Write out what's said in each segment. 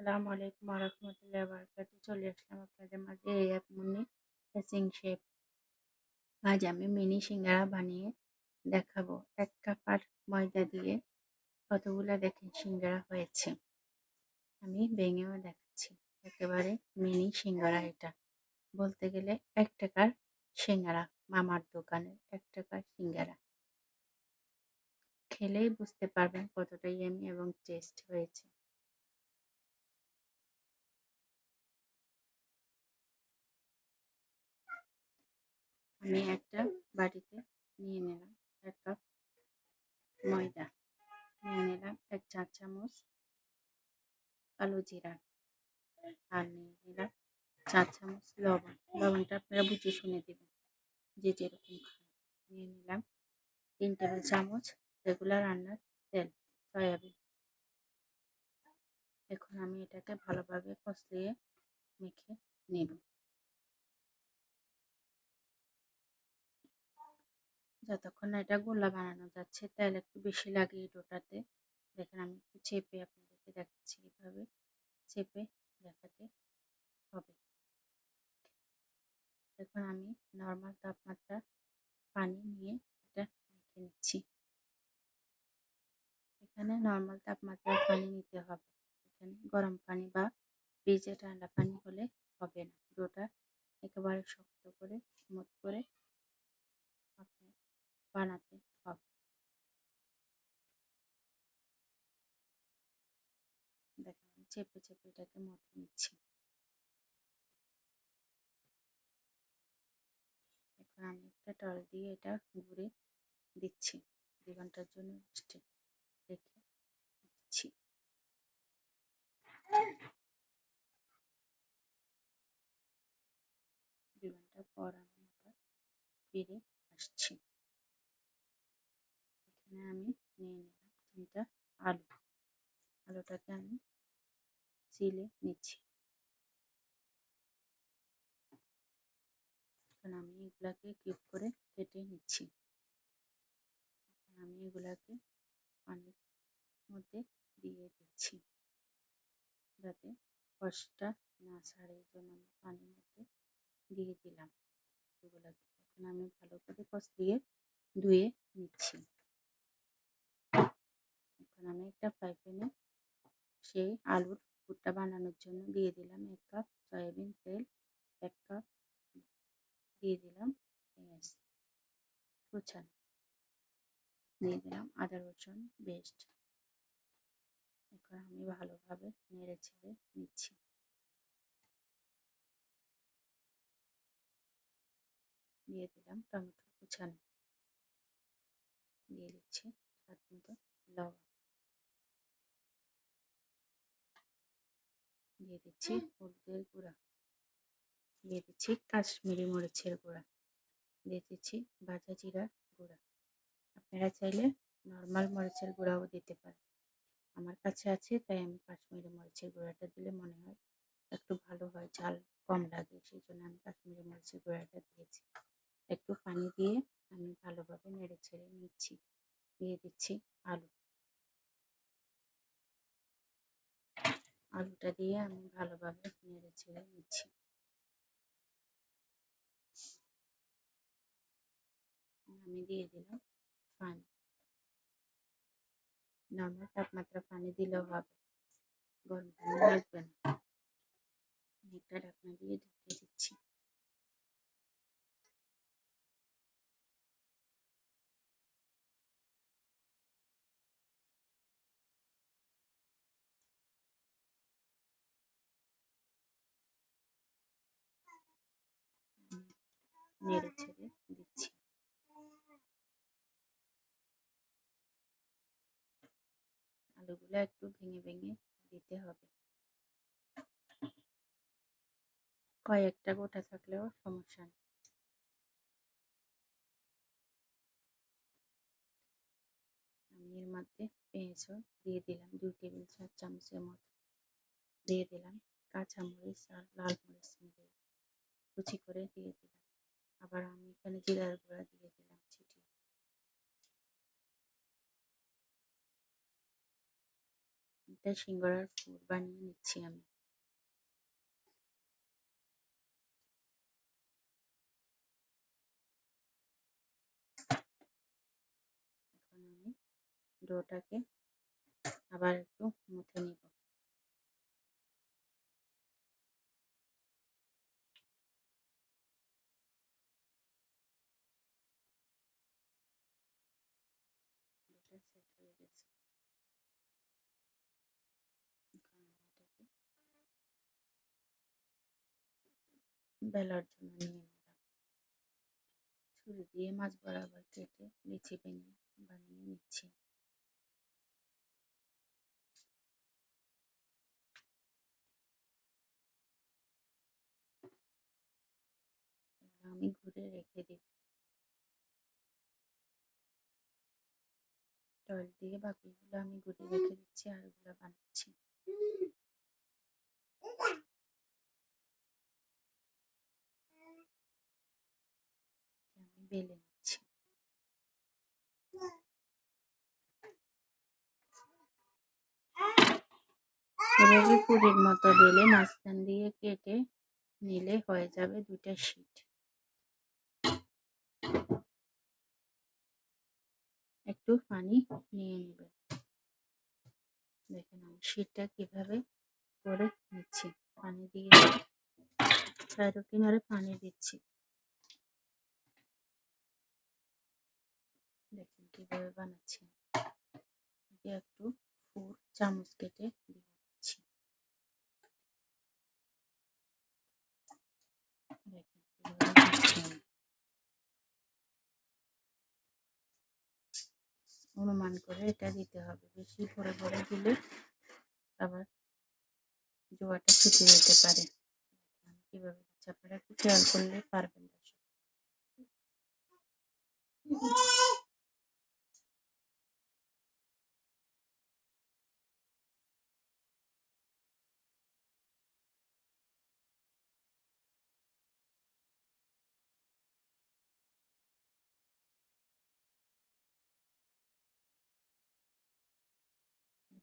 আসসালামু আলাইকুম ওরহমতুল্লাহ বারকাতু চলে আসলাম আপনাদের মাঝে এই এক মিনি ফেসিং শেপ আজ আমি মিনি সিঙ্গারা বানিয়ে দেখাবো। এক কাপ আর ময়দা দিয়ে কতগুলো দেখেন সিঙ্গারা হয়েছে। আমি ভেঙেও দেখাচ্ছি। একেবারে মিনি সিঙ্গারা এটা। বলতে গেলে এক টাকার সিঙ্গারা, মামার দোকানের এক টাকার সিঙ্গারা। খেলেই বুঝতে পারবেন কতটা ইয়ামি এবং টেস্ট হয়েছে। আমি একটা বাটিতে নিয়ে নিলাম এক কাপ ময়দা, নিয়ে নিলাম এক চা চামচ কালো জিরা আর নিয়ে নিলাম চা চামচ লবণ। লবণটা আপনারা বুঝে শুনে দেবেন যে যেরকম নিয়ে নিলাম তিন টেবিল চামচ রেগুলার রান্নার তেল, সয়াবিন। এখন আমি এটাকে ভালোভাবে কষলিয়ে মেখে নেব। যতক্ষণ না এটা গোলা বানানো যাচ্ছে, তেল একটু বেশি লাগে এই ডোটাতে। দেখেন আমি একটু চেপে আপনাদেরকে দেখাচ্ছি এভাবে চেপে দেখাতে হবে। এখন আমি নর্মাল তাপমাত্রা পানি নিয়ে এটা মেখে নিচ্ছি। এখানে নর্মাল তাপমাত্রার পানি নিতে হবে। এখানে গরম পানি বা ফ্রিজে ঠান্ডা পানি হলে হবে না। ডোটা একেবারে শক্ত করে স্মুথ করে বানাতে হবে। দেখেন, চেপে চেপে এটাকে মথে নিচ্ছি। এখন আমি একটা টল দিয়ে এটা ঘুরে দিচ্ছি। দু ঘণ্টার জন্য রেখে দিচ্ছি। দু ঘণ্টা পর আমি ফিরে আসছি। আমি নিয়ে নিলাম তিনটা আলু। আলুটাকে আমি চিলে নিচ্ছি। এখন আমি এগুলাকে কিউব করে কেটে নিচ্ছি। আমি এগুলাকে পানির মধ্যে দিয়ে দিচ্ছি যাতে কষটা না ছাড়ে, এই জন্য আমি পানির মধ্যে দিয়ে দিলাম। এগুলাকে এখন আমি ভালো করে কষ দিয়ে ধুয়ে নিচ্ছি। আমি একটা ফ্রাই প্যানে সেই আলুর পুরটা বানানোর জন্য দিয়ে দিলাম এক কাপ সয়াবিন তেল, এক কাপ দিয়ে দিলাম পেঁয়াজ, কুচানো। দিয়ে দিলাম আদা, রসুন পেস্ট এখন আমি ভালোভাবে নেড়ে ছেড়ে নিচ্ছি। দিয়ে দিলাম টমেটো কুচানো। দিয়ে দিচ্ছি স্বাদ মতো লবণ। দিয়ে দিচ্ছি হলুদের গুঁড়া। দিয়ে দিচ্ছি কাশ্মীরি মরিচের গুঁড়া। দিয়ে দিচ্ছি ভাজা জিরার গুঁড়া। আপনারা চাইলে নর্মাল মরিচের গুঁড়াও দিতে পারেন। আমার কাছে আছে, তাই আমি কাশ্মীরি মরিচের গুঁড়াটা দিলে মনে হয় একটু ভালো হয়, ঝাল কম লাগে, সেই জন্য আমি কাশ্মীরি মরিচের গুঁড়াটা দিয়েছি। একটু পানি দিয়ে আমি ভালোভাবে নেড়ে ছেড়ে নিচ্ছি। দিয়ে দিচ্ছি আলু। আলুটা দিয়ে আমি ভালোভাবে নেড়ে ছেড়ে নিচ্ছি। আমি দিয়ে দিলাম পানি। নর্মাল তাপমাত্রা পানি দিলেও হবে, গরম পানি লাগবে না। ঢাকনা দিয়ে ঢেকে দিচ্ছি। নেড়ে ছেড়ে দিচ্ছি। আলুগুলো একটু ভেঙে ভেঙে দিতে হবে। কয়েকটা গোটা থাকলেও সমস্যা নেই। আমি এর মধ্যে পেঁয়াজও দিয়ে দিলাম, দুই টেবিল চার চামচের মতো। দিয়ে দিলাম কাঁচামরিচ আর লাল মরিচ মিলিয়ে কুচি করে দিয়ে দিলাম। আবার আমি এখানে জিরার গুঁড়া দিয়ে দিলাম ছিটিয়ে তিনটা সিঙ্গারার ফুল বানিয়ে নিচ্ছি আমি। ডোটাকে আবার একটু মুথে নিব ডোটা সেট হয়ে গেছে এখন আমি এটাকে বেলার জন্য নিয়ে নিলাম। ছুরি দিয়ে মাছ বরাবর কেটে লিচি ভেঙে বানিয়ে নিচ্ছি। আমি ঘুরে রেখে দিব টয়েল দিয়ে বাকিগুলো আমি ঘুরে রেখে দিচ্ছি আর এগুলো বানাচ্ছি আমি বেলে নিচ্ছি এভাবে পুরির মতো বেলে মাঝখান দিয়ে কেটে নিলে হয়ে যাবে দুইটা শীট। একটু পানি নিয়ে নেবেন দেখেন আমি শীটটা কীভাবে করে নিচ্ছি। পানি দিয়ে চারো কিনারে পানি দিচ্ছি। দেখেন কীভাবে বানাচ্ছি। একটু ফুল চামচ কেটে দিয়ে দিচ্ছি দেখেন কীভাবে দিচ্ছি অনুমান করে এটা দিতে হবে। বেশি ভরে ভরে দিলে আবার জোয়াটা ছুটে যেতে পারে। কীভাবে? একটু খেয়াল করলে পারবেন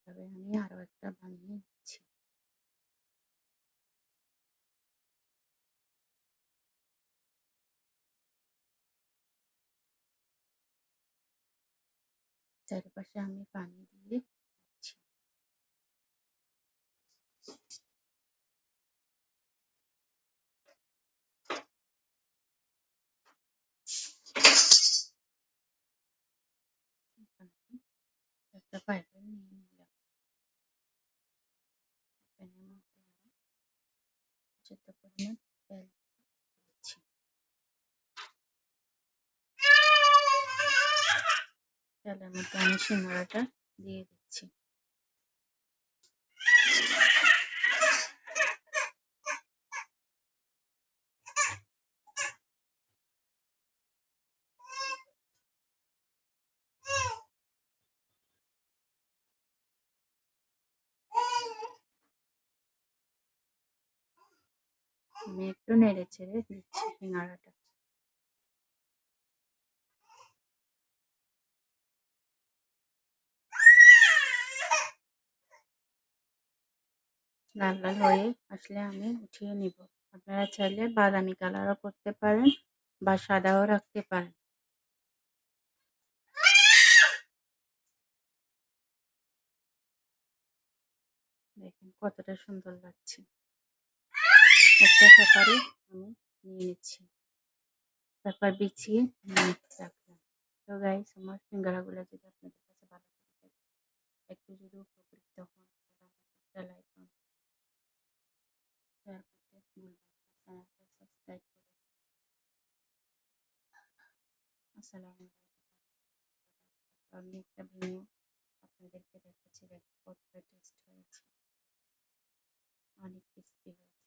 এভাবে আমি আরও একটা বানিয়ে নিচ্ছি। চারিপাশে আমি পানি দিয়ে পাইপের নিয়ে নিলাম প্যানের মধ্যে আমি যত পরিমাণ তেল দিচ্ছি তেলের মধ্যে আমি সিঙ্গারাটা দিয়ে দিচ্ছি। আমি একটু নেড়ে চেড়ে দিচ্ছি সিঙ্গারাটা। লাল লাল হয়ে আসলে আমি উঠিয়ে নিব। আপনারা চাইলে বাদামি কালারও করতে পারেন বা সাদাও রাখতে পারেন। দেখেন কতটা সুন্দর লাগছে। একটা পেপারে আমি নিয়ে নিচ্ছি পেপার বিছিয়ে নিয়ে রাখলাম তো গাইস আমার সিঙ্গারাগুলো যদি আপনাদের কাছে ভালো লাগে একটু যদি উপকৃত হন একটা লাইক শেয়ার করতে ভুলবেন চ্যানেলটা সাবস্ক্রাইব করুন আসসালামু আলাইকুম আমি একটা ভিডিও আপনাদেরকে দেখাচ্ছি দেখো কতটা টেস্ট হয়েছে অনেক টেস্টি হয়েছে